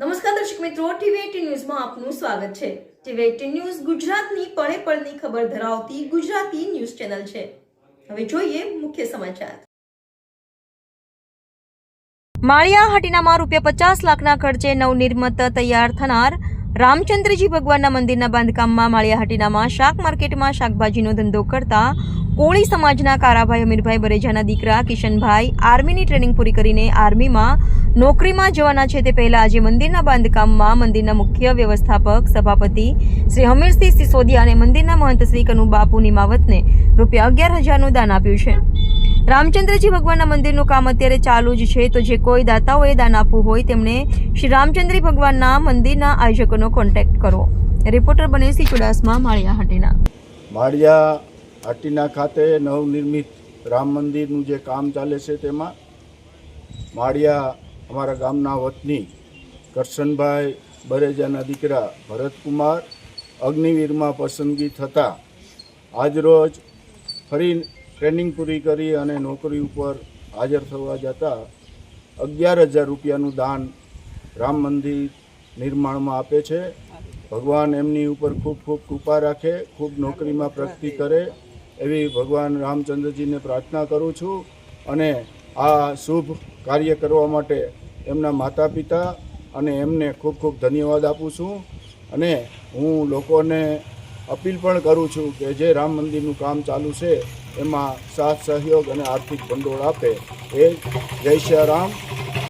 નમસ્કાર દર્શક મિત્રો ટીવી ન્યૂઝમાં આપનું સ્વાગત છે. ટીવી ન્યૂઝ ગુજરાતની પળે પળની ખબર ધરાવતી ગુજરાતી ન્યૂઝ ચેનલ છે. હવે જોઈએ મુખ્ય સમાચાર. માળિયા હાટીનામાં રૂપિયા પચાસ લાખના ખર્ચે નવનિર્મિત તૈયાર થનાર રામચંદ્રજી ભગવાનના મંદિરના બાંધકામમાં માળિયાહાટીનામાં શાક માર્કેટમાં શાકભાજીનો ધંધો કરતા કોળી સમાજના કારાભાઈ અમીરભાઈ બરેજાના દીકરા કિશનભાઈ આર્મીની ટ્રેનિંગ પૂરી કરીને આર્મીમાં નોકરીમાં જવાના છે તે પહેલાં આજે મંદિરના બાંધકામમાં મંદિરના મુખ્ય વ્યવસ્થાપક, સભાપતિ શ્રી હમીરસિંહ સિસોદિયા અને મંદિરના મહંત શ્રી કનુ બાપુ નિમાવતને રૂપિયા અગિયાર હજારનું દાન આપ્યું છે. રામચંદ્રજી ભગવાનના મંદિરનું કામ અત્યારે ચાલુ જ છે. તો જે કોઈ દાતાઓએ દાન આપવું હોય તેમણે શ્રી રામચંદ્રી ભગવાનના મંદિરના આયોજકોનો કોન્ટેક્ટ કરો. રિપોર્ટર બનેશી ચુડાસમા, માળિયા હાટીના. માળિયા હાટીના ખાતે નવનિર્મિત રામ મંદિરનું જે કામ ચાલે છે તેમાં માળિયા અમારા ગામના વતની કરશનભાઈ બરેજાના દીકરા ભરતકુમાર અગ્નિવીરમાં પસંદગી થતાં આજરોજ ફરી ટ્રેનિંગ પૂરી કરી અને નોકરી ઉપર હાજર થવા જતાં અગિયાર હજાર રૂપિયાનું દાન રામ મંદિર નિર્માણમાં આપે છે. ભગવાન એમની ઉપર ખૂબ ખૂબ કૃપા રાખે, ખૂબ નોકરીમાં પ્રગતિ કરે એવી ભગવાન રામચંદ્રજીને પ્રાર્થના કરું છું અને આ શુભ કાર્ય કરવા માટે એમના માતા પિતા અને એમને ખૂબ ખૂબ ધન્યવાદ આપું છું અને હું લોકોને અપીલ પણ કરું છું કે જે રામ મંદિરનું કામ ચાલુ છે, એમાં સાથ, સહયોગ અને આર્થિક ભંડોળ આપે. એ જય શ્રી રામ.